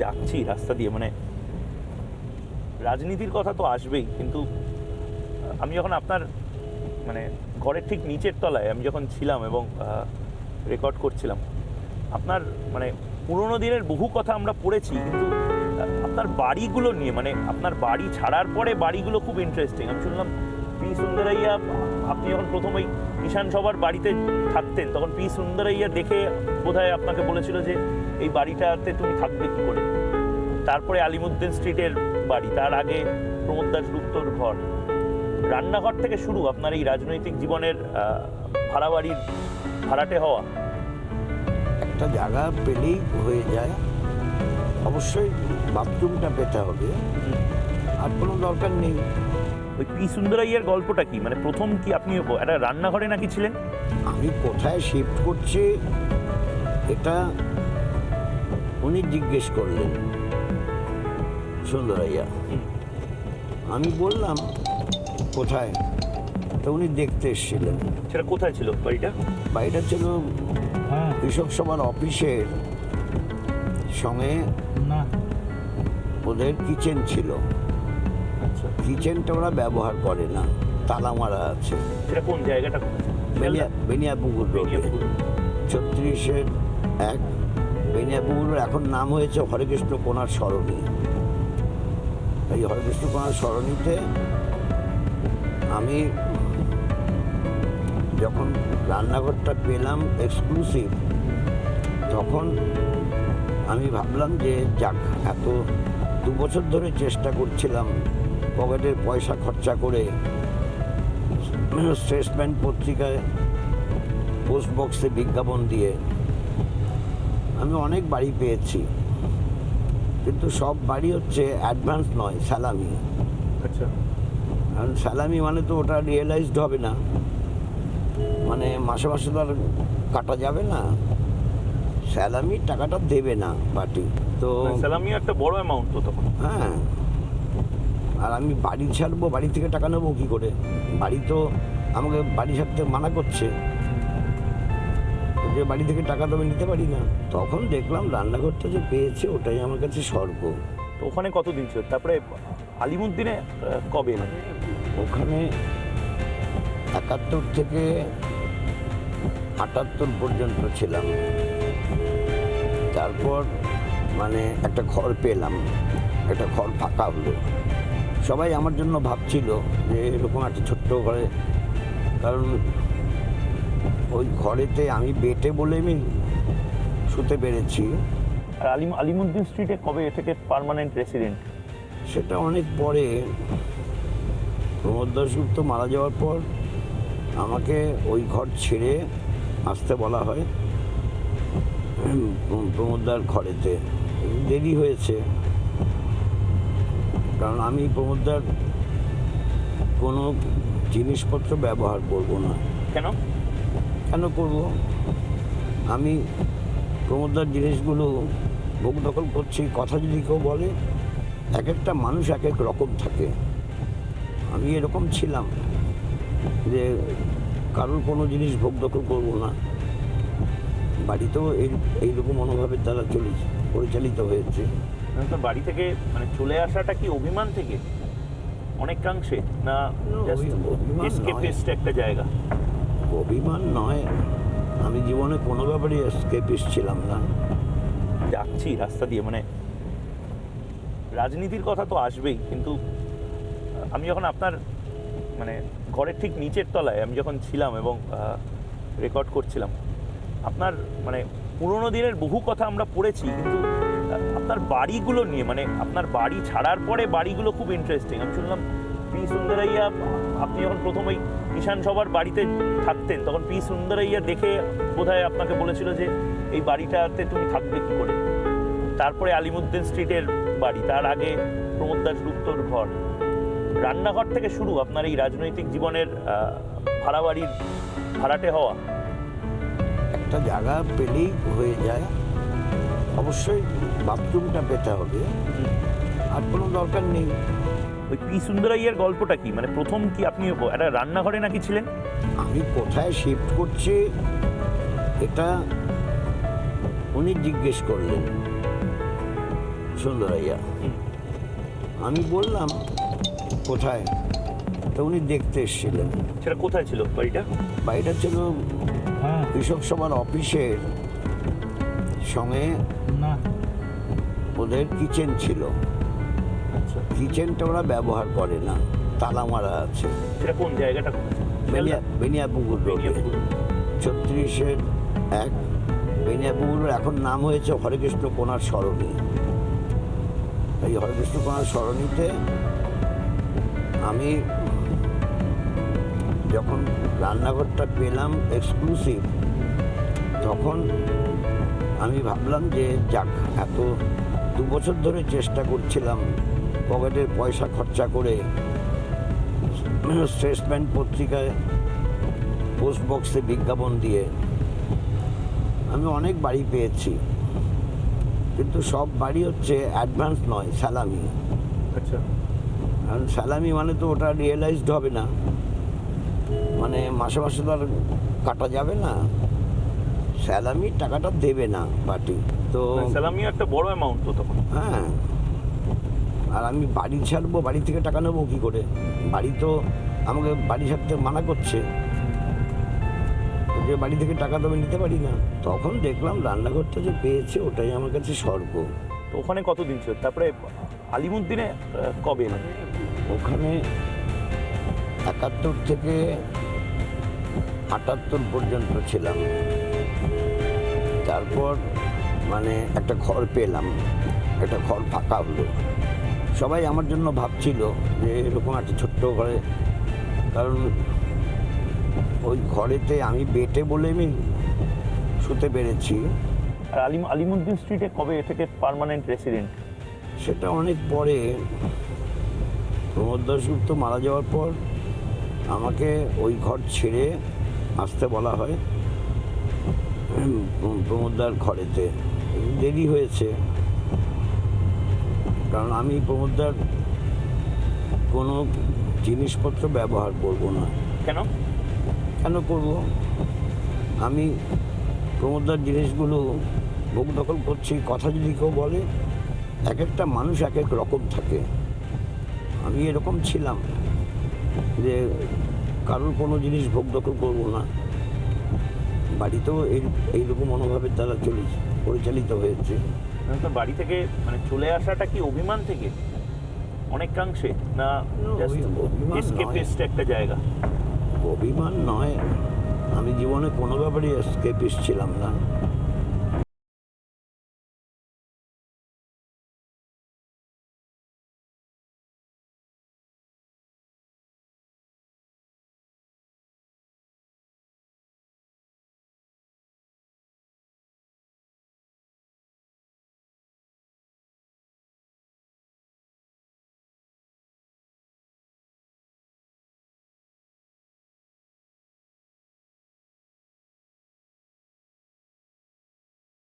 যাচ্ছি রাস্তা দিয়ে মানে রাজনীতির কথা তো আসবেই কিন্তু আমি যখন আপনার মানে ঘরের ঠিক নিচের তলায় আমি যখন ছিলাম এবং রেকর্ড করছিলাম আপনার মানে পুরোনো দিনের বহু কথা আমরা পড়েছি কিন্তু আপনার বাড়িগুলো নিয়ে মানে আপনার বাড়ি ছাড়ার পরে বাড়িগুলো খুব ইন্টারেস্টিং আমি শুনলাম পি সুন্দরাইয়া আপনি যখন প্রথম ওই কিষাণ সবার বাড়িতে থাকতেন তখন পি সুন্দরাইয়া দেখে বোধহয় আপনাকে বলেছিল যে এই বাড়িটাতে তুমি থাকবে কি করে? তারপরে আলিমুদ্দিন স্ট্রিটের বাড়ি তার আগে প্রমোদ দাস গুপ্তর ঘর। রান্নাঘর থেকে শুরু আপনার এই রাজনৈতিক জীবনের ভাড়া বাড়ির ভাড়াটে হওয়া। একটা জায়গা পেলেই হয়ে যায়। অবশ্যই বাথরুমটা পেতে হবে। আর কোনো দরকার নেই। ওই পি সুন্দরাইয়ের গল্পটা কি? মানে প্রথম কি আপনি একটা রান্নাঘরে নাকি ছিলেন? আমি কোথায় শিফট করছি এটা উনি জিজ্ঞেস করলেন। সুন্দরাইয়া। আমি বললাম কোথায়? তো উনি দেখতে এসেছিলেন। সেটা কোথায় ছিল বাড়িটা? বাড়িটা ছিল কৃষক সভার অফিসের সঙ্গে ওদের কিচেন ছিল। আচ্ছা। কিচেনটা ওরা ব্যবহার করে না। তালা মারা আছে। সেটা কোন জায়গাটা? বেনিয়া বেনিয়াপুকুর রোডে। ছত্রিশের এক বেনিয়াপুকুরের এখন নাম হয়েছে হরেকৃষ্ণ কোনার সরণি। এই হরেকৃষ্ণ কোনার সরণিতে আমি যখন রান্নাঘরটা পেলাম এক্সক্লুসিভ তখন আমি ভাবলাম যে যাক, এত দু বছর ধরে চেষ্টা করছিলাম পকেটের পয়সা খরচা করে স্টেটসম্যান পত্রিকায় পোস্ট বক্সে বিজ্ঞাপন দিয়ে। আমি অনেক বাড়ি পেয়েছি। কিন্তু সব বাড়ি হচ্ছে অ্যাডভান্স নয় স্যালামি আচ্ছা। কারণ স্যালামি মানে তো ওটা রিয়েলাইজড হবে না। মানে মাসে মাসে তো আর কাটা যাবে না। স্যালামি টাকাটা দেবে না পার্টি তো স্যালামি একটা বড় অ্যামাউন্ট তো তখন। হ্যাঁ। আর আমি বাড়ি ছাড়বো বাড়ি থেকে টাকা নেব কী করে? বাড়ি তো আমাকে বাড়ি ছাড়তে মানা করছে। যে বাড়ি থেকে টাকা তো আমি নিতে পারি না। তখন দেখলাম রান্নাঘরটা যে পেয়েছে ওটাই আমার কাছে স্বর্গ। তো ওখানে কতদিন ছিল? তারপরে আলিমুদ্দিনে কবে? এলেন ওখানে একাত্তর থেকে আটাত্তর পর্যন্ত ছিলাম। তারপর মানে একটা ঘর পেলাম। একটা ঘর ফাঁকা হলো। সবাই আমার জন্য ভাবছিল যে এরকম একটা ছোট্ট ঘরে কারণ ওই ঘরেতে আমি বেটে বলে আমি শুতে পেরেছি। আর আলিম আলিমুদ্দিন স্ট্রিটে কবে থেকে পার্মানেন্ট রেসিডেন্ট সেটা অনেক পরে। প্রমোদ দাসগুপ্ত মারা যাওয়ার পর আমাকে ওই ঘর ছেড়ে আসতে বলা হয় উম, প্রমোদদার ঘরেতে। দেরি হয়েছে। কারণ আমি প্রমোদদার কোনো জিনিসপত্র ব্যবহার করব না। কেন? কেন করব? আমি প্রমোদার জিনিসগুলো ভোগ দখল করছি কথা যদি কেউ বলে এক একটা মানুষ এক এক রকম থাকে। আমি এরকম ছিলাম যে কারোর কোনো জিনিস ভোগ দখল করব না। বাড়িতেও এই এইরকম মনোভাবের দ্বারা চলে পরিচালিত হয়েছে। মানে বাড়ি থেকে মানে চলে আসাটা কি অভিমান থেকে? অনেকাংশে না একটা জায়গা? অভিমান নয়, আমি জীবনে কোনো ব্যাপারে স্কেপিস ছিলাম না। যাচ্ছি রাস্তা দিয়ে মানে রাজনীতির কথা তো আসবেই, কিন্তু আমি যখন আপনার মানে ঘরের ঠিক নিচের তলায় আমি যখন ছিলাম এবং রেকর্ড করছিলাম, আপনার মানে পুরোনো দিনের বহু কথা আমরা পড়েছি, কিন্তু আপনার বাড়িগুলো নিয়ে মানে আপনার বাড়ি ছাড়ার পরে বাড়িগুলো খুব ইন্টারেস্টিং আমি শুনলাম, পি সুন্দরাইয়া, আপনি যখন প্রথম ওই কিষাণ সবার বাড়িতে থাকতেন। তখন পি সুন্দরাইয়া দেখে বোধহয় আপনাকে বলেছিল যে এই বাড়িটাতে তুমি থাকবে কি করে? তারপরে আলিমুদ্দিন স্ট্রিটের বাড়ি তার আগে প্রমোদ দাস গুপ্তর ঘর। রান্নাঘর থেকে শুরু আপনার এই রাজনৈতিক জীবনের ভাড়া বাড়ির ভাড়াটে হওয়া। একটা জায়গা পেলেই হয়ে যায়। অবশ্যই বাথরুমটা পেতে হবে। আর কোনো দরকার নেই। ওই পি সুন্দরাইয়ের গল্পটা কি? মানে প্রথম কি আপনি একটা রান্নাঘরে নাকি ছিলেন? আমি কোথায় শিফট করছি এটা উনি জিজ্ঞেস করলেন সুন্দরাইয়া। আমি বললাম কোথায়? তো উনি দেখতে এসেছিলেন। সেটা কোথায় ছিল বাড়িটা? বাড়িটা ছিল হ্যাঁ। কৃষক সভার অফিসের সঙ্গে ওদের কিচেন ছিল। কিচেনটা ওরা ব্যবহার করে না তালা মারা আছে। সেটা কোন জায়গাটা? বেনিয়া বেনিয়াপুকুর রোডে। বেনিয়াপুকুর। ছত্রিশের এক বেনিয়াপুকুরের এখন নাম হয়েছে হরেকৃষ্ণ কোনার সরণি। এই হরেকৃষ্ণ কোনার সরণিতে আমি যখন রান্নাঘরটা পেলাম এক্সক্লুসিভ তখন আমি ভাবলাম যে যাক এত দু বছর ধরে চেষ্টা করছিলাম পকেটের পয়সা খরচা করে স্টেটসম্যান পত্রিকায় পোস্ট বক্সে বিজ্ঞাপন দিয়ে আমি অনেক বাড়ি পেয়েছি। কিন্তু সব বাড়ি হচ্ছে অ্যাডভান্স নয় স্যালামি। আচ্ছা। কারণ স্যালামি মানে তো ওটা রিয়েলাইজড হবে না। মানে মাসে মাসে তো আর কাটা যাবে না। স্যালামি টাকাটা দেবে না পার্টি। তো স্যালামিও একটা বড় অ্যামাউন্ট তো তখন। হ্যাঁ। আর আমি বাড়ি ছাড়বো বাড়ি থেকে টাকা নেব কী করে? বাড়ি তো আমাকে বাড়ি ছাড়তে মানা করছে। যে বাড়ি থেকে টাকা তো আমি নিতে পারি না। তখন দেখলাম রান্নাঘরটা যে পেয়েছে ওটাই আমার কাছে স্বর্গ। তো ওখানে কতদিন ছিল? তারপরে আলিমুদ্দিনে কবে এলেন? ওখানে একাত্তর থেকে আটাত্তর পর্যন্ত ছিলাম। তারপর মানে একটা ঘর পেলাম। একটা ঘর ফাঁকা হলো। সবাই আমার জন্য ভাবছিল যে এরকম একটা ছোট্ট ঘরে কারণ ওই ঘরেতে আমি বেটে বলে আমি শুতে পেরেছি। আর আলিম আলিমুদ্দিন স্ট্রিটে কবে থেকে পার্মানেন্ট রেসিডেন্ট সেটা অনেক পরে। প্রমোদ দাসগুপ্ত মারা যাওয়ার পর আমাকে ওই ঘর ছেড়ে আসতে বলা হয় উম, প্রমোদদার ঘরেতে। দেরি হয়েছে। কারণ আমি প্রমোদদার কোনো জিনিসপত্র ব্যবহার করব না। কেন? কেন করব? আমি প্রমোদার জিনিসগুলো ভোগ দখল করছি কথা যদি কেউ বলে এক একটা মানুষ এক এক রকম থাকে। আমি এরকম ছিলাম যে কারোর কোনো জিনিস ভোগ দখল করব না। বাড়িতেও এই এইরকম মনোভাবের দ্বারা চলে পরিচালিত হয়েছে। তো বাড়ি থেকে মানে চলে আসাটা কি অভিমান থেকে? অনেকাংশে না এসকেপিস্ট একটা জায়গা? অভিমান নয়। আমি জীবনে কোনো ব্যাপারে এসকেপিস্ট ছিলাম না।